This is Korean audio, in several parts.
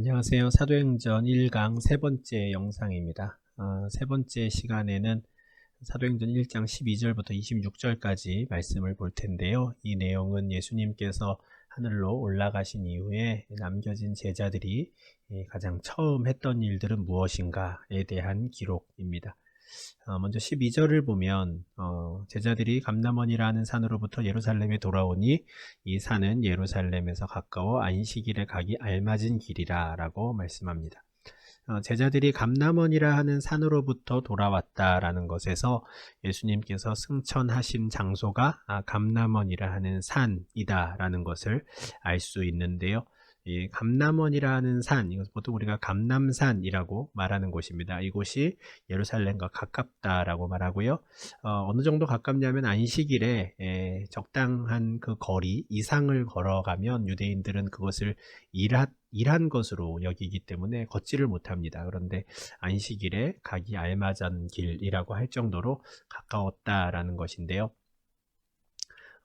안녕하세요. 사도행전 1강 세 번째 영상입니다. 어, 세 번째 시간에는 사도행전 1장 12절부터 26절까지 말씀을 볼 텐데요. 이 내용은 예수님께서 하늘로 올라가신 이후에 남겨진 제자들이 가장 처음 했던 일들은 무엇인가에 대한 기록입니다. 어, 먼저 12절을 보면 어, 제자들이 감남원이라는 산으로부터 예루살렘에 돌아오니 이 산은 예루살렘에서 가까워 안식일에 가기 알맞은 길이라 라고 말씀합니다. 어, 제자들이 감남원이라 하는 산으로부터 돌아왔다라는 것에서 예수님께서 승천하신 장소가 아, 감남원이라 하는 산이다라는 것을 알 수 있는데요. 이 감남원이라는 산, 이것 보통 우리가 감남산이라고 말하는 곳입니다. 이곳이 예루살렘과 가깝다라고 말하고요. 어, 느 정도 가깝냐면 안식일에 에, 적당한 그 거리 이상을 걸어가면 유대인들은 그것을 일하, 일한 것으로 여기기 때문에 걷지를 못합니다. 그런데 안식일에 가기 알맞은 길이라고 할 정도로 가까웠다라는 것인데요.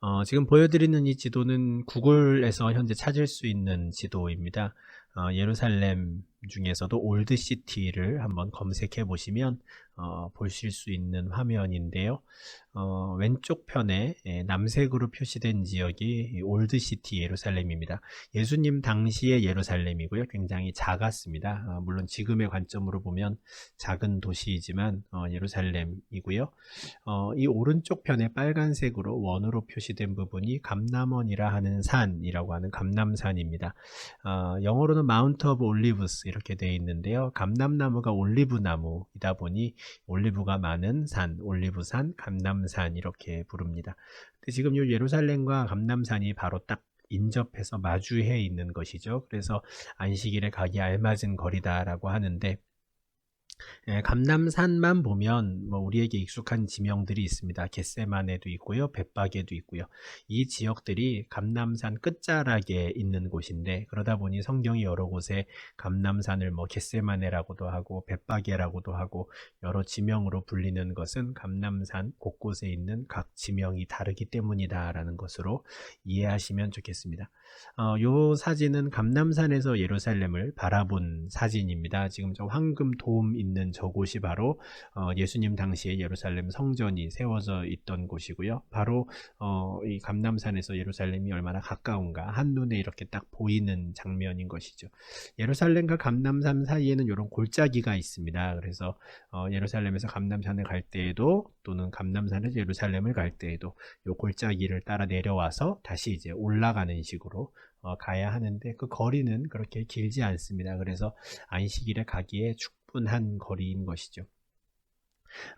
어, 지금 보여드리는 이 지도는 구글에서 현재 찾을 수 있는 지도입니다. 어, 예루살렘 중에서도 올드시티를 한번 검색해 보시면 어, 보실 수 있는 화면인데요. 어, 왼쪽 편에 예, 남색으로 표시된 지역이 올드시티 예루살렘입니다. 예수님 당시의 예루살렘이고요. 굉장히 작았습니다. 어, 물론 지금의 관점으로 보면 작은 도시이지만 어, 예루살렘이고요. 어, 이 오른쪽 편에 빨간색으로 원으로 표시된 부분이 감남원이라 하는 산이라고 하는 감남산입니다. 어, 영어로는 마운트 오브 올리브스 이렇게 되어 있는데요. 감남나무가 올리브나무이다 보니 올리브가 많은 산, 올리브산, 감남산 이렇게 부릅니다. 근데 지금 이 예루살렘과 감남산이 바로 딱 인접해서 마주해 있는 것이죠. 그래서 안식일에 가기 알맞은 거리다라고 하는데 예, 감남산만 보면 뭐 우리에게 익숙한 지명들이 있습니다. 겟세만에도 있고요, 벳박에도 있고요. 이 지역들이 감남산 끝자락에 있는 곳인데 그러다 보니 성경이 여러 곳에 감남산을 뭐 겟세마네라고도 하고 벳박에라고도 하고 여러 지명으로 불리는 것은 감남산 곳곳에 있는 각 지명이 다르기 때문이다라는 것으로 이해하시면 좋겠습니다. 어, 요 사진은 감남산에서 예루살렘을 바라본 사진입니다. 지금 저 황금 도움 있는 저곳이 바로 어, 예수님 당시에 예루살렘 성전이 세워져 있던 곳이고요. 바로 어, 이 감남산에서 예루살렘이 얼마나 가까운가 한눈에 이렇게 딱 보이는 장면인 것이죠. 예루살렘과 감남산 사이에는 이런 골짜기가 있습니다. 그래서 어, 예루살렘에서 감남산을 갈 때에도 또는 감남산에서 예루살렘을 갈 때에도 이 골짜기를 따라 내려와서 다시 이제 올라가는 식으로 어, 가야 하는데 그 거리는 그렇게 길지 않습니다. 그래서 안식일에 가기에 충분한 거리인 것이죠.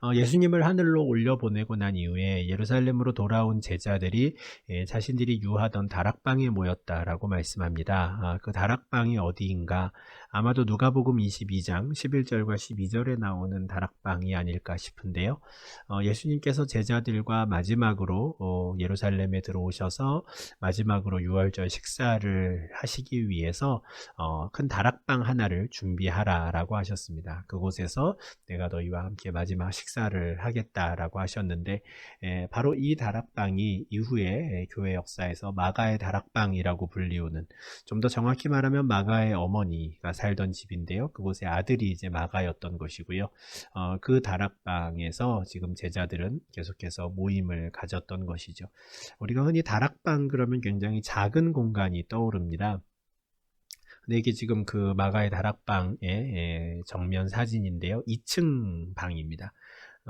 어, 예수님을 하늘로 올려 보내고 난 이후에 예루살렘으로 돌아온 제자들이 예, 자신들이 유하던 다락방에 모였다라고 말씀합니다. 아, 그 다락방이 어디인가? 아마도 누가복음 22장 11절과 12절에 나오는 다락방이 아닐까 싶은데요. 어, 예수님께서 제자들과 마지막으로 어, 예루살렘에 들어오셔서 마지막으로 유월절 식사를 하시기 위해서 어, 큰 다락방 하나를 준비하라라고 하셨습니다. 그곳에서 내가 너희와 함께 마지막 식사를 하겠다라고 하셨는데 에, 바로 이 다락방이 이후에 교회 역사에서 마가의 다락방이라고 불리우는 좀 더 정확히 말하면 마가의 어머니가 살던 집인데요. 그곳의 아들이 이제 마가였던 것이고요. 어, 그 다락방에서 지금 제자들은 계속해서 모임을 가졌던 것이죠. 우리가 흔히 다락방 그러면 굉장히 작은 공간이 떠오릅니다. 근데 이게 지금 그 마가의 다락방의 정면 사진인데요. 2층 방입니다.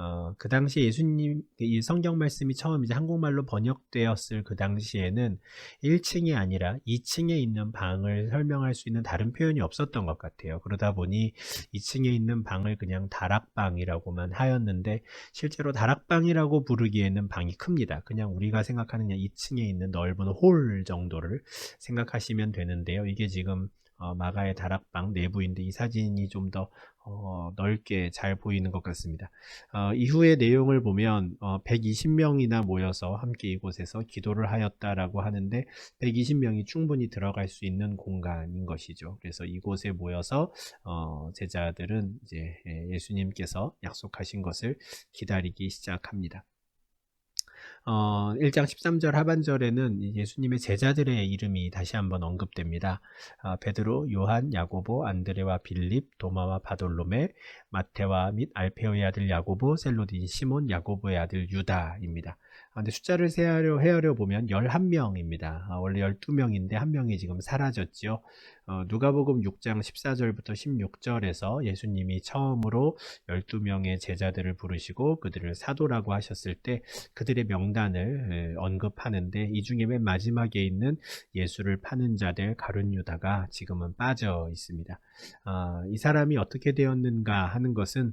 어, 그 당시 예수님, 이 성경 말씀이 처음 이제 한국말로 번역되었을 그 당시에는 1층이 아니라 2층에 있는 방을 설명할 수 있는 다른 표현이 없었던 것 같아요. 그러다 보니 2층에 있는 방을 그냥 다락방이라고만 하였는데 실제로 다락방이라고 부르기에는 방이 큽니다. 그냥 우리가 생각하는 2층에 있는 넓은 홀 정도를 생각하시면 되는데요. 이게 지금 어, 마가의 다락방 내부인데 이 사진이 좀 더 어, 넓게 잘 보이는 것 같습니다. 어, 이후의 내용을 보면 어, 120명이나 모여서 함께 이곳에서 기도를 하였다라고 하는데 120명이 충분히 들어갈 수 있는 공간인 것이죠. 그래서 이곳에 모여서 어, 제자들은 이제 예, 예수님께서 약속하신 것을 기다리기 시작합니다. 어, 1장 13절 하반절에는 이 예수님의 제자들의 이름이 다시 한번 언급됩니다. 아, 베드로, 요한, 야고보, 안드레와 빌립, 도마와 바돌로메, 마테와 및 알페오의 아들 야고보, 셀로딘 시몬, 야고보의 아들 유다입니다. 아, 근데 숫자를 세하려 헤아려 보면 11명입니다. 아, 원래 12명인데 한 명이 지금 사라졌죠. 어, 누가복음 6장 14절부터 16절에서 예수님이 처음으로 12명의 제자들을 부르시고 그들을 사도라고 하셨을 때 그들의 명단을 에, 언급하는데 이 중에 맨 마지막에 있는 예수를 파는 자들 가룟 유다가 지금은 빠져 있습니다. 아, 이 사람이 어떻게 되었는가 하는 것은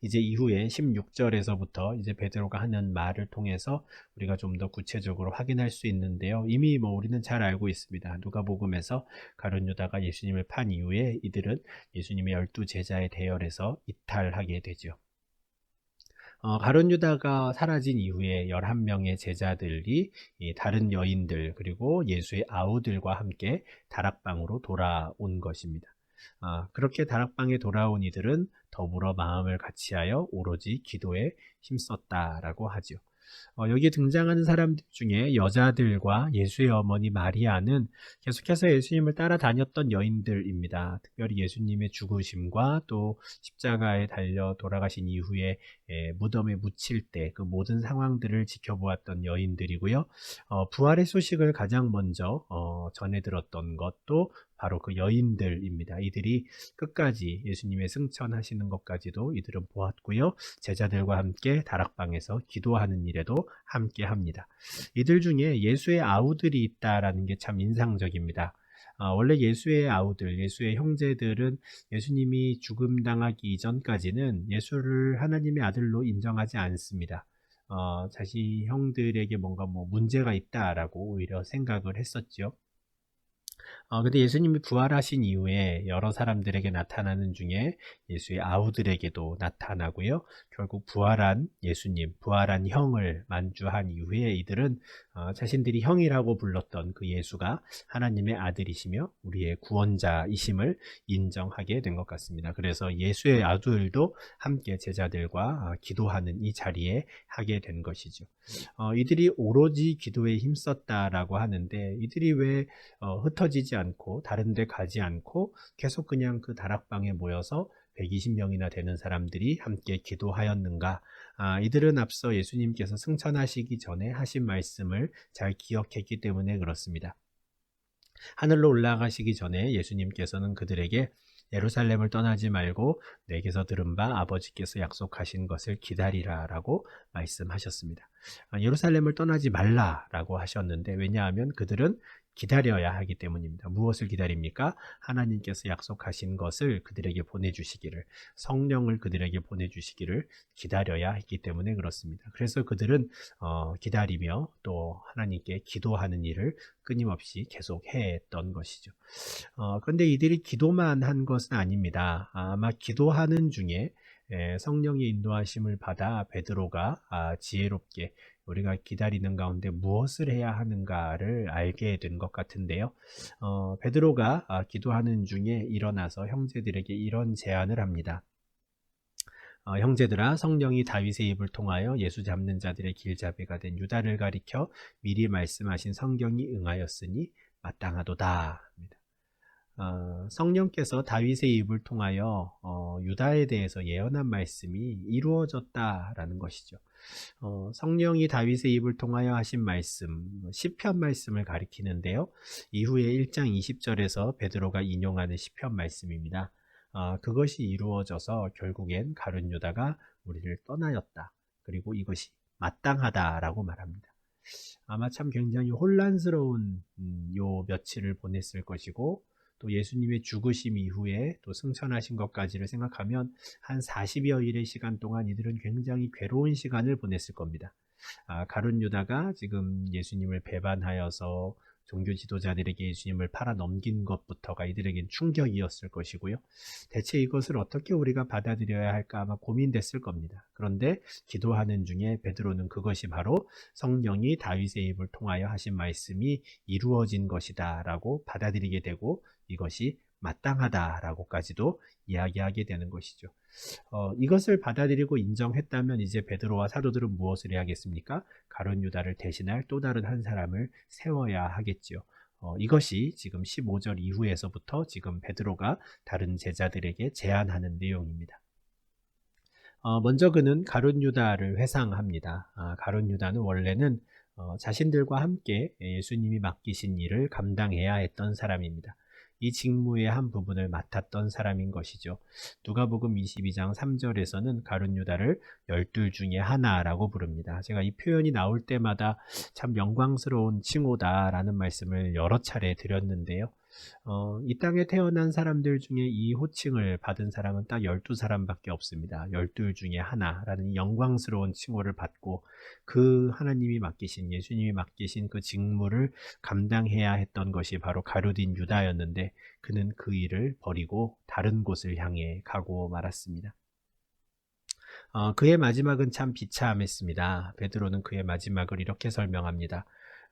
이제 이후에 16절에서부터 이제 베드로가 하는 말을 통해서 우리가 좀 더 구체적으로 확인할 수 있는데요. 이미 뭐 우리는 잘 알고 있습니다. 누가복음에서 가룟 유다가 예수님을 판 이후에 이들은 예수님의 열두 제자의 대열에서 이탈하게 되죠. 어, 가룟 유다가 사라진 이후에 11명의 제자들이 이 다른 여인들 그리고 예수의 아우들과 함께 다락방으로 돌아온 것입니다. 아, 그렇게 다락방에 돌아온 이들은 더불어 마음을 같이하여 오로지 기도에 힘썼다라고 하죠. 어, 여기에 등장하는 사람들 중에 여자들과 예수의 어머니 마리아는 계속해서 예수님을 따라다녔던 여인들입니다. 특별히 예수님의 죽으심과 또 십자가에 달려 돌아가신 이후에 에, 무덤에 묻힐 때 그 모든 상황들을 지켜보았던 여인들이고요. 어, 부활의 소식을 가장 먼저 어, 전해 들었던 것도 바로 그 여인들입니다. 이들이 끝까지 예수님의 승천하시는 것까지도 이들은 보았고요. 제자들과 함께 다락방에서 기도하는 일에도 함께 합니다. 이들 중에 예수의 아우들이 있다라는 게 참 인상적입니다. 아, 원래 예수의 아우들, 예수의 형제들은 예수님이 죽음 당하기 이전까지는 예수를 하나님의 아들로 인정하지 않습니다. 어, 자신 형들에게 뭔가 뭐 문제가 있다라고 오히려 생각을 했었죠. 어, 근데 예수님이 부활하신 이후에 여러 사람들에게 나타나는 중에 예수의 아우들에게도 나타나고요. 결국 부활한 예수님, 부활한 형을 만주한 이후에 이들은 어, 자신들이 형이라고 불렀던 그 예수가 하나님의 아들이시며 우리의 구원자이심을 인정하게 된 것 같습니다. 그래서 예수의 아들도 함께 제자들과 어, 기도하는 이 자리에 하게 된 것이죠. 어, 이들이 오로지 기도에 힘썼다라고 하는데 이들이 왜 어, 흩어지지 않고 다른 데 가지 않고 계속 그냥 그 다락방에 모여서 120명이나 되는 사람들이 함께 기도하였는가? 아, 이들은 앞서 예수님께서 승천하시기 전에 하신 말씀을 잘 기억했기 때문에 그렇습니다. 하늘로 올라가시기 전에 예수님께서는 그들에게 예루살렘을 떠나지 말고 내게서 들은 바 아버지께서 약속하신 것을 기다리라 라고 말씀하셨습니다. 아, 예루살렘을 떠나지 말라 라고 하셨는데 왜냐하면 그들은 기다려야 하기 때문입니다. 무엇을 기다립니까? 하나님께서 약속하신 것을 그들에게 보내주시기를, 성령을 그들에게 보내주시기를 기다려야 했기 때문에 그렇습니다. 그래서 그들은 어, 기다리며 또 하나님께 기도하는 일을 끊임없이 계속 했던 것이죠. 어, 그런데 이들이 기도만 한 것은 아닙니다. 아마 기도하는 중에 성령의 인도하심을 받아 베드로가 아, 지혜롭게 우리가 기다리는 가운데 무엇을 해야 하는가를 알게 된 것 같은데요. 어, 베드로가 아, 기도하는 중에 일어나서 형제들에게 이런 제안을 합니다. 어, 형제들아 성령이 다윗의 입을 통하여 예수 잡는 자들의 길잡이가 된 유다를 가리켜 미리 말씀하신 성경이 응하였으니 마땅하도다. 어, 성령께서 다윗의 입을 통하여 어, 유다에 대해서 예언한 말씀이 이루어졌다라는 것이죠. 어, 성령이 다윗의 입을 통하여 하신 말씀, 시편 말씀을 가리키는데요. 이후에 1장 20절에서 베드로가 인용하는 시편 말씀입니다. 어, 그것이 이루어져서 결국엔 가룟 유다가 우리를 떠나였다. 그리고 이것이 마땅하다라고 말합니다. 아마 참 굉장히 혼란스러운 음, 요 며칠을 보냈을 것이고 또 예수님의 죽으심 이후에 또 승천하신 것까지를 생각하면 한 40여 일의 시간 동안 이들은 굉장히 괴로운 시간을 보냈을 겁니다. 아, 가룟 유다가 지금 예수님을 배반하여서 종교 지도자들에게 예수님을 팔아 넘긴 것부터가 이들에겐 충격이었을 것이고요. 대체 이것을 어떻게 우리가 받아들여야 할까 아마 고민됐을 겁니다. 그런데 기도하는 중에 베드로는 그것이 바로 성령이 다윗의 입을 통하여 하신 말씀이 이루어진 것이다라고 받아들이게 되고 이것이 마땅하다라고까지도 이야기하게 되는 것이죠. 어, 이것을 받아들이고 인정했다면 이제 베드로와 사도들은 무엇을 해야겠습니까? 가론 유다를 대신할 또 다른 한 사람을 세워야 하겠지요. 어, 이것이 지금 15절 이후에서부터 지금 베드로가 다른 제자들에게 제안하는 내용입니다. 어, 먼저 그는 가룟 유다를 회상합니다. 아, 가룟 유다는 원래는 어, 자신들과 함께 예수님이 맡기신 일을 감당해야 했던 사람입니다. 이 직무의 한 부분을 맡았던 사람인 것이죠. 누가복음 22장 3절에서는 가룟 유다를 열둘 중에 하나라고 부릅니다. 제가 이 표현이 나올 때마다 참 영광스러운 칭호다라는 말씀을 여러 차례 드렸는데요. 어, 이 땅에 태어난 사람들 중에 이 호칭을 받은 사람은 딱 12사람밖에 없습니다. 12 중에 하나라는 영광스러운 칭호를 받고 그 하나님이 맡기신 예수님이 맡기신 그 직무를 감당해야 했던 것이 바로 가룟인 유다였는데 그는 그 일을 버리고 다른 곳을 향해 가고 말았습니다. 어, 그의 마지막은 참 비참했습니다. 베드로는 그의 마지막을 이렇게 설명합니다.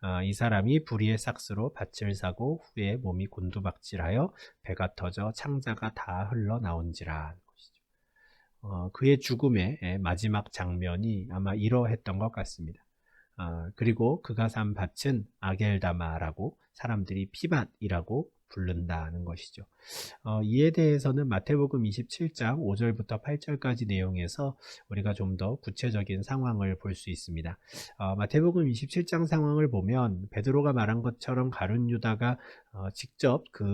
어, 이 사람이 불의의 삭스로 밭을 사고 후에 몸이 곤두박질하여 배가 터져 창자가 다 흘러나온지라 것이죠. 어, 그의 죽음의 마지막 장면이 아마 이러했던 것 같습니다. 어, 그리고 그가 산 밭은 아겔다마라고 사람들이 피밭이라고 부른다는 것이죠. 어, 이에 대해서는 마태복음 27장 5절부터 8절까지 내용에서 우리가 좀 더 구체적인 상황을 볼 수 있습니다. 어, 마태복음 27장 상황을 보면 베드로가 말한 것처럼 가룟 유다가 어, 직접 그,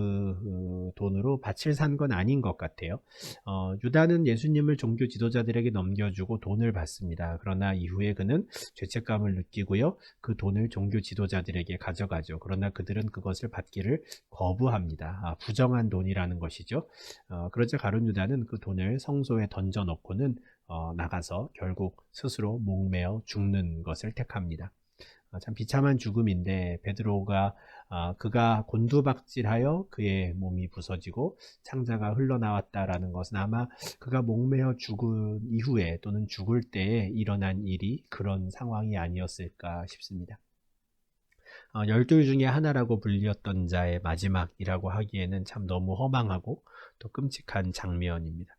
그 돈으로 밭을 산 건 아닌 것 같아요. 어, 유다는 예수님을 종교 지도자들에게 넘겨주고 돈을 받습니다. 그러나 이후에 그는 죄책감을 느끼고요. 그 돈을 종교 지도자들에게 가져가죠. 그러나 그들은 그것을 받기를 거부 합니다. 아, 부정한 돈이라는 것이죠. 어, 그러자 가룟 유다는 그 돈을 성소에 던져 놓고는 어, 나가서 결국 스스로 목매어 죽는 것을 택합니다. 어, 참 비참한 죽음인데 베드로가 어, 그가 곤두박질하여 그의 몸이 부서지고 창자가 흘러나왔다라는 것은 아마 그가 목매어 죽은 이후에 또는 죽을 때에 일어난 일이 그런 상황이 아니었을까 싶습니다. 어, 열둘 중에 하나라고 불렸던 자의 마지막이라고 하기에는 참 너무 허망하고 또 끔찍한 장면입니다.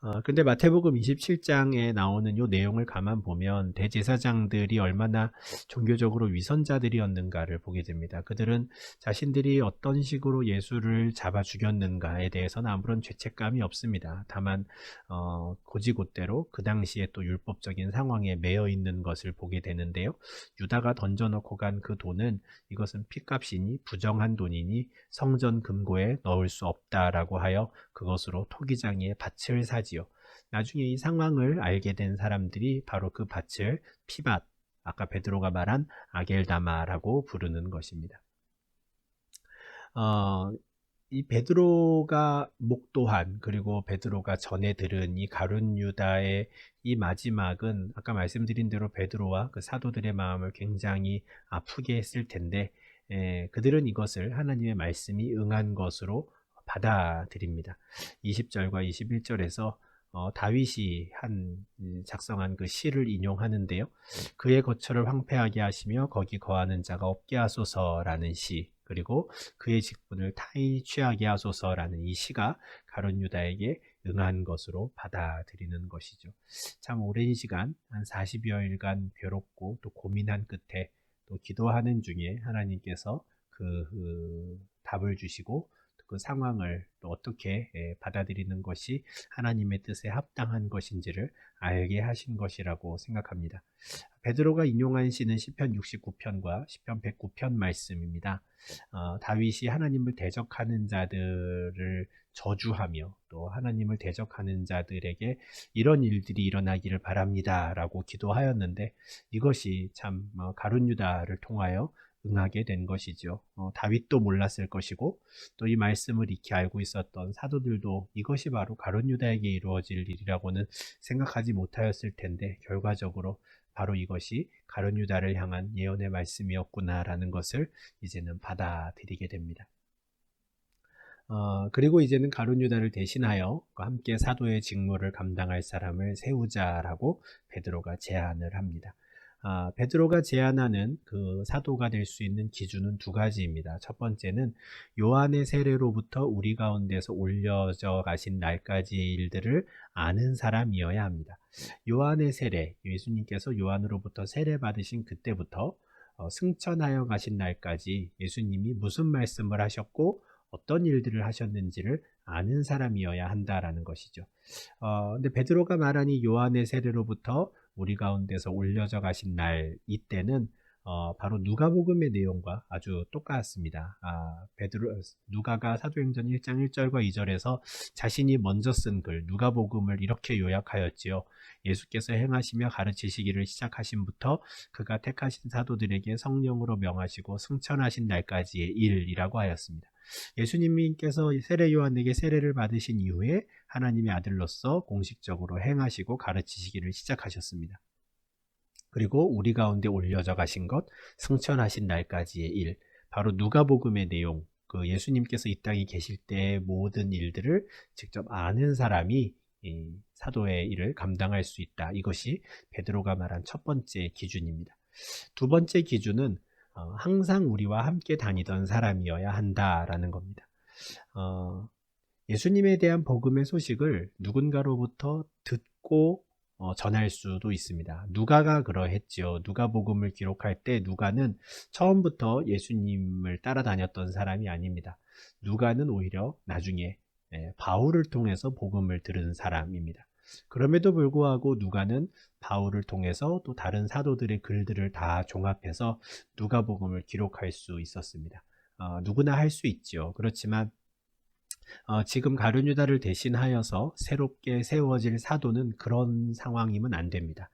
어, 근데 마태복음 27장에 나오는 이 내용을 가만 보면 대제사장들이 얼마나 종교적으로 위선자들이었는가를 보게 됩니다. 그들은 자신들이 어떤 식으로 예수를 잡아 죽였는가에 대해서는 아무런 죄책감이 없습니다. 다만 어, 고지곳대로 그 당시에 또 율법적인 상황에 매여 있는 것을 보게 되는데요. 유다가 던져놓고 간 그 돈은 이것은 피값이니 부정한 돈이니 성전 금고에 넣을 수 없다라고 하여 그것으로 토기장에 밭을 사지요. 나중에 이 상황을 알게 된 사람들이 바로 그 밭을 피밭, 아까 베드로가 말한 아겔다마라고 부르는 것입니다. 어, 이 베드로가 목도한 그리고 베드로가 전에 들은 이 가룟 유다의 이 마지막은 아까 말씀드린 대로 베드로와 그 사도들의 마음을 굉장히 아프게 했을 텐데 에, 그들은 이것을 하나님의 말씀이 응한 것으로 받아들입니다. 20절과 21절에서 어, 다윗이 한 음, 작성한 그 시를 인용하는데요. 그의 거처를 황폐하게 하시며 거기 거하는 자가 없게 하소서라는 시 그리고 그의 직분을 타인이 취하게 하소서라는 이 시가 가론 유다에게 응한 것으로 받아들이는 것이죠. 참 오랜 시간 한 40여일간 괴롭고 또 고민한 끝에 또 기도하는 중에 하나님께서 그, 그 답을 주시고 그 상황을 또 어떻게 예, 받아들이는 것이 하나님의 뜻에 합당한 것인지를 알게 하신 것이라고 생각합니다. 베드로가 인용한 시는 시편 69편과 시편 109편 말씀입니다. 어, 다윗이 하나님을 대적하는 자들을 저주하며 또 하나님을 대적하는 자들에게 이런 일들이 일어나기를 바랍니다라고 기도하였는데 이것이 참 어, 가룟 유다를 통하여 응하게 된 것이죠. 어, 다윗도 몰랐을 것이고 또 이 말씀을 익히 알고 있었던 사도들도 이것이 바로 가론 유다에게 이루어질 일이라고는 생각하지 못하였을 텐데 결과적으로 바로 이것이 가론 유다를 향한 예언의 말씀이었구나라는 것을 이제는 받아들이게 됩니다. 어, 그리고 이제는 가론 유다를 대신하여 함께 사도의 직무를 감당할 사람을 세우자라고 베드로가 제안을 합니다. 아, 베드로가 제안하는 그 사도가 될 수 있는 기준은 두 가지입니다. 첫 번째는 요한의 세례로부터 우리 가운데서 올려져 가신 날까지 일들을 아는 사람이어야 합니다. 요한의 세례, 예수님께서 요한으로부터 세례 받으신 그때부터 어, 승천하여 가신 날까지 예수님이 무슨 말씀을 하셨고 어떤 일들을 하셨는지를 아는 사람이어야 한다라는 것이죠. 어, 근데 베드로가 말하니 요한의 세례로부터 우리 가운데서 올려져 가신 날 이때는 어, 바로 누가복음의 내용과 아주 똑같습니다. 아, 베드로 누가가 사도행전 1장 1절과 2절에서 자신이 먼저 쓴 글 누가복음을 이렇게 요약하였지요. 예수께서 행하시며 가르치시기를 시작하신부터 그가 택하신 사도들에게 성령으로 명하시고 승천하신 날까지의 일이라고 하였습니다. 예수님께서 세례 요한에게 세례를 받으신 이후에 하나님의 아들로서 공식적으로 행하시고 가르치시기를 시작하셨습니다. 그리고 우리 가운데 올려져 가신 것, 승천하신 날까지의 일, 바로 누가복음의 내용, 그 예수님께서 이 땅에 계실 때의 모든 일들을 직접 아는 사람이 사도의 일을 감당할 수 있다. 이것이 베드로가 말한 첫 번째 기준입니다. 두 번째 기준은 어, 항상 우리와 함께 다니던 사람이어야 한다라는 겁니다. 어, 예수님에 대한 복음의 소식을 누군가로부터 듣고 어, 전할 수도 있습니다. 누가가 그러했지요. 누가 복음을 기록할 때 누가는 처음부터 예수님을 따라다녔던 사람이 아닙니다. 누가는 오히려 나중에 예, 바울을 통해서 복음을 들은 사람입니다. 그럼에도 불구하고 누가는 바울을 통해서 또 다른 사도들의 글들을 다 종합해서 누가복음을 기록할 수 있었습니다. 어, 누구나 할 수 있죠. 그렇지만 어, 지금 가룟유다를 대신하여서 새롭게 세워질 사도는 그런 상황이면 안 됩니다.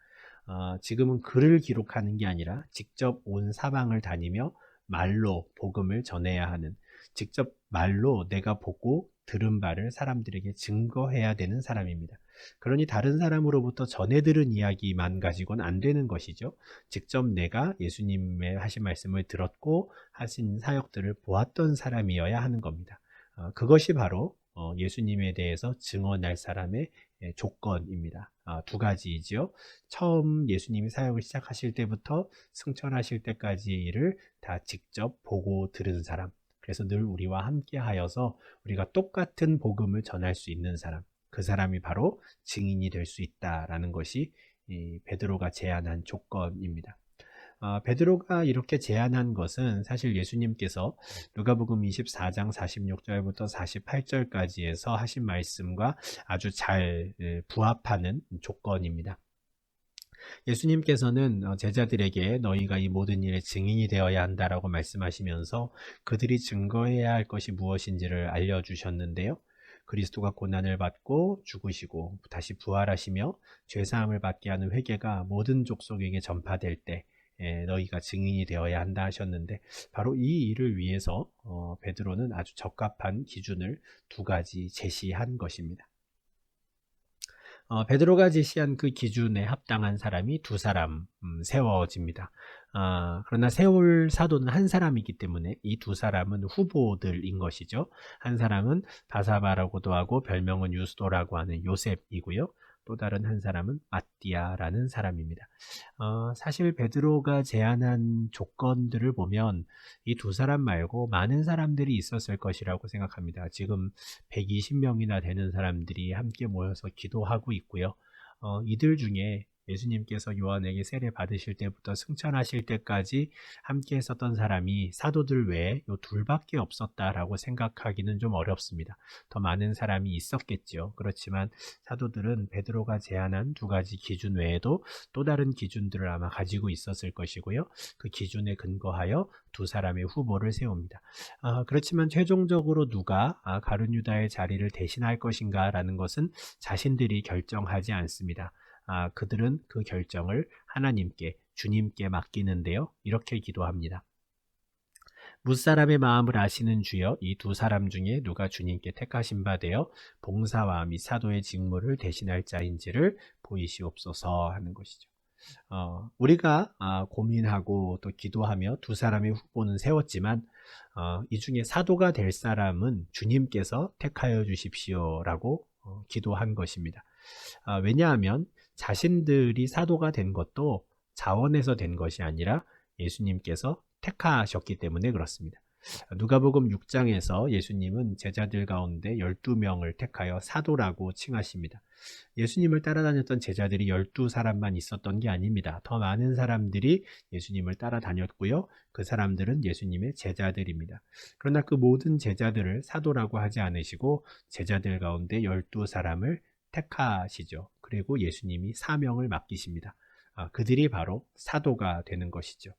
어, 지금은 글을 기록하는 게 아니라 직접 온 사방을 다니며 말로 복음을 전해야 하는 직접 말로 내가 보고 들은 바를 사람들에게 증거해야 되는 사람입니다. 그러니 다른 사람으로부터 전해 들은 이야기만 가지고는 안 되는 것이죠. 직접 내가 예수님의 하신 말씀을 들었고 하신 사역들을 보았던 사람이어야 하는 겁니다. 어, 그것이 바로 어, 예수님에 대해서 증언할 사람의 예, 조건입니다. 아, 두 가지이지요. 처음 예수님이 사역을 시작하실 때부터 승천하실 때까지를 다 직접 보고 들은 사람. 그래서 늘 우리와 함께 하여서 우리가 똑같은 복음을 전할 수 있는 사람. 그 사람이 바로 증인이 될 수 있다라는 것이 베드로가 제안한 조건입니다. 어, 베드로가 이렇게 제안한 것은 사실 예수님께서 누가복음 24장 46절부터 48절까지에서 하신 말씀과 아주 잘 부합하는 조건입니다. 예수님께서는 어, 제자들에게 너희가 이 모든 일의 증인이 되어야 한다라고 말씀하시면서 그들이 증거해야 할 것이 무엇인지를 알려주셨는데요. 그리스도가 고난을 받고 죽으시고 다시 부활하시며 죄사함을 받게 하는 회개가 모든 족속에게 전파될 때 예, 너희가 증인이 되어야 한다 하셨는데 바로 이 일을 위해서 어, 베드로는 아주 적합한 기준을 두 가지 제시한 것입니다. 어, 베드로가 제시한 그 기준에 합당한 사람이 두 사람 음, 세워집니다. 아, 그러나 세울 사도는 한 사람이기 때문에 이 두 사람은 후보들인 것이죠. 한 사람은 바사바라고도 하고 별명은 유스도라고 하는 요셉이고요. 또 다른 한 사람은 마띠아라는 사람입니다. 어, 사실 베드로가 제안한 조건들을 보면 이 두 사람 말고 많은 사람들이 있었을 것이라고 생각합니다. 지금 120명이나 되는 사람들이 함께 모여서 기도하고 있고요. 어, 이들 중에 예수님께서 요한에게 세례 받으실 때부터 승천하실 때까지 함께 했었던 사람이 사도들 외에 요 둘밖에 없었다라고 생각하기는 좀 어렵습니다. 더 많은 사람이 있었겠죠. 그렇지만 사도들은 베드로가 제안한 두 가지 기준 외에도 또 다른 기준들을 아마 가지고 있었을 것이고요. 그 기준에 근거하여 두 사람의 후보를 세웁니다. 아, 그렇지만 최종적으로 누가 아, 가룟 유다의 자리를 대신할 것인가라는 것은 자신들이 결정하지 않습니다. 아, 그들은 그 결정을 하나님께 주님께 맡기는데요. 이렇게 기도합니다. 무사람의 마음을 아시는 주여 이 두 사람 중에 누가 주님께 택하신 바 되어 봉사와 및 사도의 직무를 대신할 자인지를 보이시옵소서 하는 것이죠. 어, 우리가 아, 고민하고 또 기도하며 두 사람의 후보는 세웠지만 어, 이 중에 사도가 될 사람은 주님께서 택하여 주십시오라고 어, 기도한 것입니다. 아, 왜냐하면 자신들이 사도가 된 것도 자원에서 된 것이 아니라 예수님께서 택하셨기 때문에 그렇습니다. 누가복음 6장에서 예수님은 제자들 가운데 12명을 택하여 사도라고 칭하십니다. 예수님을 따라다녔던 제자들이 12사람만 있었던 게 아닙니다. 더 많은 사람들이 예수님을 따라다녔고요. 그 사람들은 예수님의 제자들입니다. 그러나 그 모든 제자들을 사도라고 하지 않으시고 제자들 가운데 12사람을 택하시죠. 그리고 예수님이 사명을 맡기십니다. 아, 그들이 바로 사도가 되는 것이죠.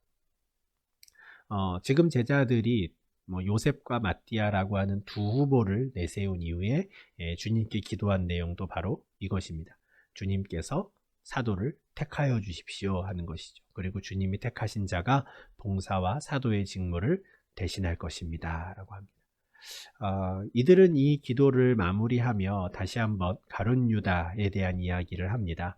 어, 지금 제자들이 뭐 요셉과 마띠아라고 하는 두 후보를 내세운 이후에 예, 주님께 기도한 내용도 바로 이것입니다. 주님께서 사도를 택하여 주십시오 하는 것이죠. 그리고 주님이 택하신 자가 봉사와 사도의 직무를 대신할 것입니다. 라고 합니다. 어, 이들은 이 기도를 마무리하며 다시 한번 가룟 유다에 대한 이야기를 합니다.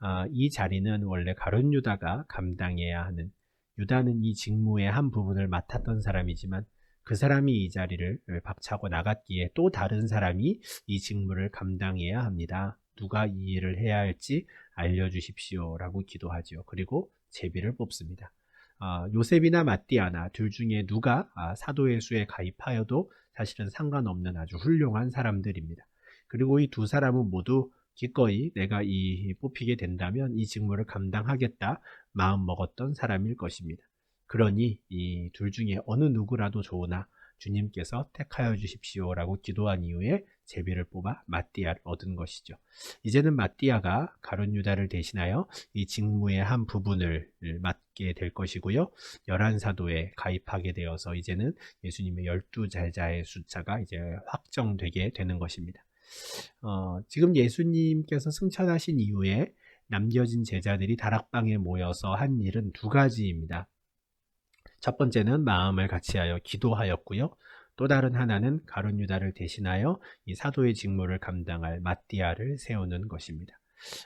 어, 이 자리는 원래 가룟 유다가 감당해야 하는 유다는 이 직무의 한 부분을 맡았던 사람이지만 그 사람이 이 자리를 박차고 나갔기에 또 다른 사람이 이 직무를 감당해야 합니다. 누가 이 일을 해야 할지 알려주십시오. 라고 기도하죠. 그리고 제비를 뽑습니다. 아, 요셉이나 마띠아나 둘 중에 누가 아, 사도의 수에 가입하여도 사실은 상관없는 아주 훌륭한 사람들입니다. 그리고 이 두 사람은 모두 기꺼이 내가 이 뽑히게 된다면 이 직무를 감당하겠다 마음 먹었던 사람일 것입니다. 그러니 이 둘 중에 어느 누구라도 좋으나 주님께서 택하여 주십시오라고 기도한 이후에 제비를 뽑아 마띠아를 얻은 것이죠. 이제는 마띠아가 가룟 유다를 대신하여 이 직무의 한 부분을 맡게 될 것이고요. 열한 사도에 가입하게 되어서 이제는 예수님의 열두 제자의 숫자가 이제 확정되게 되는 것입니다. 어, 지금 예수님께서 승천하신 이후에 남겨진 제자들이 다락방에 모여서 한 일은 두 가지입니다. 첫 번째는 마음을 같이하여 기도하였고요. 또 다른 하나는 가룟 유다를 대신하여 이 사도의 직무를 감당할 마띠아를 세우는 것입니다.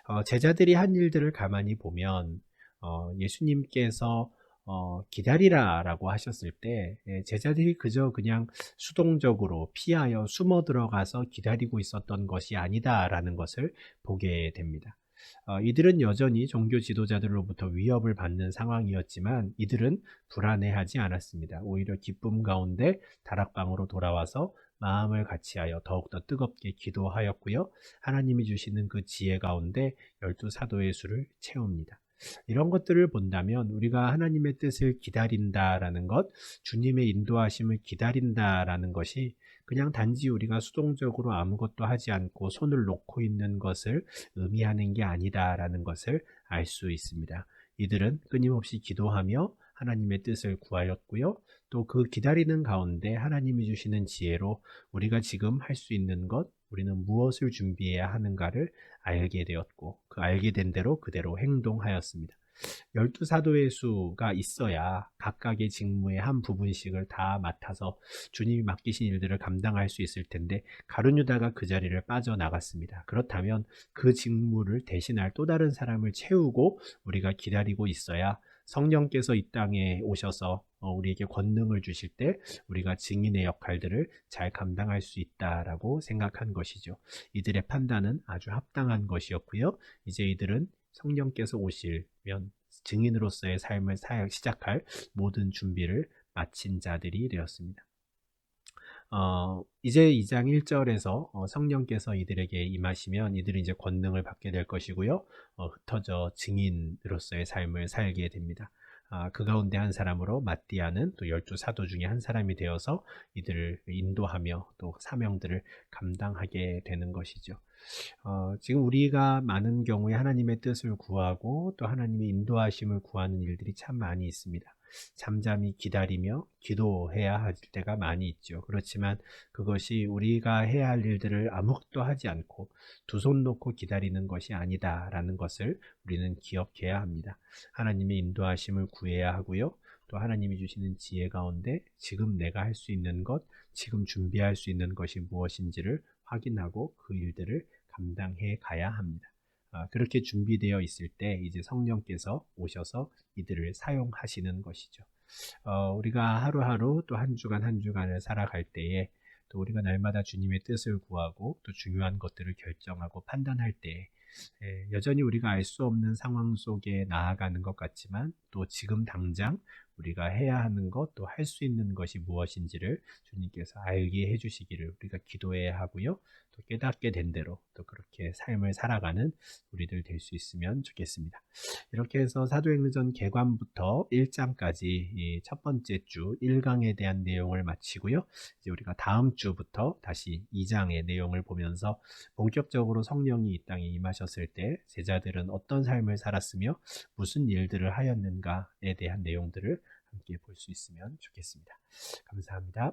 어, 제자들이 한 일들을 가만히 보면 어, 예수님께서 어, 기다리라라고 하셨을 때 예, 제자들이 그저 그냥 수동적으로 피하여 숨어 들어가서 기다리고 있었던 것이 아니다라는 것을 보게 됩니다. 어, 이들은 여전히 종교 지도자들로부터 위협을 받는 상황이었지만 이들은 불안해하지 않았습니다. 오히려 기쁨 가운데 다락방으로 돌아와서 마음을 같이하여 더욱더 뜨겁게 기도하였고요. 하나님이 주시는 그 지혜 가운데 열두 사도의 수를 채웁니다. 이런 것들을 본다면 우리가 하나님의 뜻을 기다린다라는 것, 주님의 인도하심을 기다린다라는 것이 그냥 단지 우리가 수동적으로 아무것도 하지 않고 손을 놓고 있는 것을 의미하는 게 아니다라는 것을 알 수 있습니다. 이들은 끊임없이 기도하며 하나님의 뜻을 구하였고요. 또 그 기다리는 가운데 하나님이 주시는 지혜로 우리가 지금 할 수 있는 것, 우리는 무엇을 준비해야 하는가를 알게 되었고, 그 알게 된 대로 그대로 행동하였습니다. 열두 사도의 수가 있어야 각각의 직무의 한 부분씩을 다 맡아서 주님이 맡기신 일들을 감당할 수 있을 텐데 가룟 유다가 그 자리를 빠져나갔습니다. 그렇다면 그 직무를 대신할 또 다른 사람을 채우고 우리가 기다리고 있어야 성령께서 이 땅에 오셔서 어, 우리에게 권능을 주실 때 우리가 증인의 역할들을 잘 감당할 수 있다라고 생각한 것이죠. 이들의 판단은 아주 합당한 것이었고요. 이제 이들은 성령께서 오시 면 증인으로서의 삶을 시작할 모든 준비를 마친 자들이 되었습니다. 어, 이제 2장 1절에서 어, 성령께서 이들에게 임하시면 이들은 이제 권능을 받게 될 것이고요. 어, 흩어져 증인으로서의 삶을 살게 됩니다. 아, 그 가운데 한 사람으로 마띠아는 또 열두 사도 중에 한 사람이 되어서 이들을 인도하며 또 사명들을 감당하게 되는 것이죠. 어, 지금 우리가 많은 경우에 하나님의 뜻을 구하고 또 하나님의 인도하심을 구하는 일들이 참 많이 있습니다. 잠잠히 기다리며 기도해야 할 때가 많이 있죠. 그렇지만 그것이 우리가 해야 할 일들을 아무것도 하지 않고 두 손 놓고 기다리는 것이 아니다라는 것을 우리는 기억해야 합니다. 하나님의 인도하심을 구해야 하고요. 또 하나님이 주시는 지혜 가운데 지금 내가 할 수 있는 것, 지금 준비할 수 있는 것이 무엇인지를 확인하고 그 일들을 감당해 가야 합니다. 아, 그렇게 준비되어 있을 때 이제 성령께서 오셔서 이들을 사용하시는 것이죠. 어, 우리가 하루하루 또 한 주간 한 주간을 살아갈 때에 또 우리가 날마다 주님의 뜻을 구하고 또 중요한 것들을 결정하고 판단할 때 예, 여전히 우리가 알 수 없는 상황 속에 나아가는 것 같지만 또 지금 당장 우리가 해야 하는 것 또 할 수 있는 것이 무엇인지를 주님께서 알게 해주시기를 우리가 기도해야 하고요. 또 깨닫게 된 대로 또 그렇게 삶을 살아가는 우리들 될 수 있으면 좋겠습니다. 이렇게 해서 사도행전 개관부터 1장까지 첫 번째 주 1강에 대한 내용을 마치고요. 이제 우리가 다음 주부터 다시 2장의 내용을 보면서 본격적으로 성령이 이 땅에 임하셨을 때 제자들은 어떤 삶을 살았으며 무슨 일들을 하였는가에 대한 내용들을 함께 볼 수 있으면 좋겠습니다. 감사합니다.